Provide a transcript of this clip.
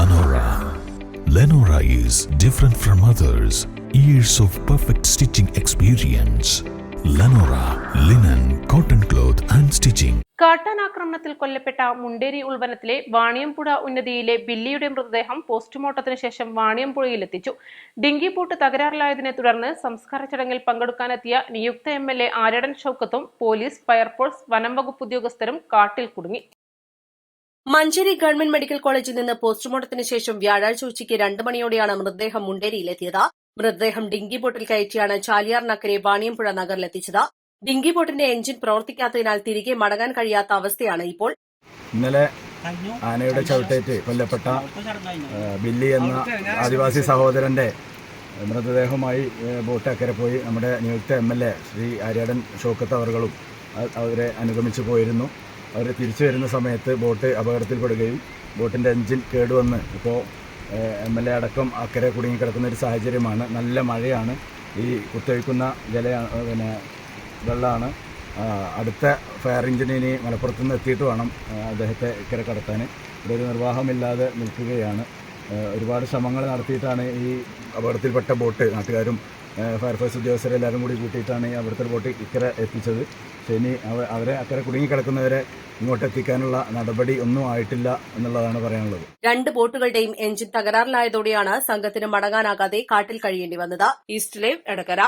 Lenora. Lenora is different from others. Years of perfect stitching experience. Lenora, linen, cotton cloth and stitching. കാട്ടാനാക്രമണത്തിൽ കൊല്ലപ്പെട്ട മുണ്ടേരി ഉൾവനത്തിലെ വാണിയംപുഴ ഉന്നതിയിലെ ബില്ലിയുടെ മൃതദേഹം പോസ്റ്റ്മോർട്ടത്തിന് ശേഷം വാണിയംപുഴയിലെത്തിച്ചു dinghy boat തകരാറിലായതിനെ തുടർന്ന് സംസ്കാര ചടങ്ങിൽ പങ്കെടുക്കാനെത്തിയ നിയുക്ത എം എൽ എ ആര്യടൻ ഷൌക്കത്തും പോലീസ് ഫയർഫോഴ്സ് വനം വകുപ്പ് ഉദ്യോഗസ്ഥരും കാട്ടിൽ കുടുങ്ങി മഞ്ചേരി ഗവൺമെന്റ് മെഡിക്കൽ കോളേജിൽ നിന്ന് പോസ്റ്റ്മോർട്ടത്തിന് ശേഷം വ്യാഴാഴ്ച ഉച്ചയ്ക്ക് രണ്ട് മണിയോടെയാണ് മൃതദേഹം മുണ്ടേരിയിലെത്തിയത്. മൃതദേഹം ഡിങ്കി ബോട്ടിൽ കയറ്റിയാണ് ചാലിയാർ നക്കരെ വാണിയംപുഴ നഗറിലെത്തിച്ചത്. ഡിങ്കി ബോട്ടിന്റെ എഞ്ചിൻ പ്രവർത്തിക്കാത്തതിനാൽ തിരികെ മടങ്ങാൻ കഴിയാത്ത അവസ്ഥയാണ് ഇപ്പോൾ. ഇന്നലെ ആനയുടെ ചവിട്ടേറ്റ് കൊല്ലപ്പെട്ട ബില്ലി എന്ന ആദിവാസി സഹോദരന്റെ മൃതദേഹവുമായി ബോട്ട് അക്കരെ പോയി നമ്മുടെ നിയുക്ത M L A Shri Aryadan Shoukath അവറുകളും അവരെ അനുഗമിച്ചു പോയിരുന്നു. അവർ തിരിച്ചു വരുന്ന സമയത്ത് ബോട്ട് അപകടത്തിൽപ്പെടുകയും ബോട്ടിന്റെ എഞ്ചിൻ കേടുവന്ന് ഇപ്പോൾ എം എൽ എ അടക്കം അക്കരെ കുടുങ്ങിക്കിടക്കുന്ന ഒരു സാഹചര്യമാണ്. നല്ല മഴയാണ്. ഈ കുത്തൊഴിക്കുന്ന ജല പിന്നെ വെള്ളമാണ് അടുത്ത ഫയർ എഞ്ചിനിനി മലപ്പുറത്ത് നിന്ന് എത്തിയിട്ട് വേണം അദ്ദേഹത്തെ ഇക്കരെ കടത്താൻ. ഇവിടെ ഒരു നിർവാഹമില്ലാതെ നിൽക്കുകയാണ്. ഒരുപാട് ശ്രമങ്ങൾ നടത്തിയിട്ടാണ് ഈ അപകടത്തിൽപ്പെട്ട ബോട്ട് നാട്ടുകാരും ഫയർഫോഴ്സ് ഉദ്യോഗസ്ഥരെല്ലാവരും കൂടി കൂട്ടിയിട്ടാണ് ഈ അവിടുത്തെ ബോട്ട് ഇക്കരെ എത്തിച്ചത്. പക്ഷേ ഇനി അവ അവരെ അക്കരെ കുടുങ്ങിക്കിടക്കുന്നവരെ ഇങ്ങോട്ട് എത്തിക്കാനുള്ള നടപടി ഒന്നും ആയിട്ടില്ല എന്നുള്ളതാണ് പറയാനുള്ളത്. രണ്ട് ബോട്ടുകളുടെയും എഞ്ചിൻ തകരാറിലായതോടെയാണ് സംഘത്തിന് മടങ്ങാനാകാതെ കാട്ടിൽ കഴിയേണ്ടി വന്നത്. East live Edakkara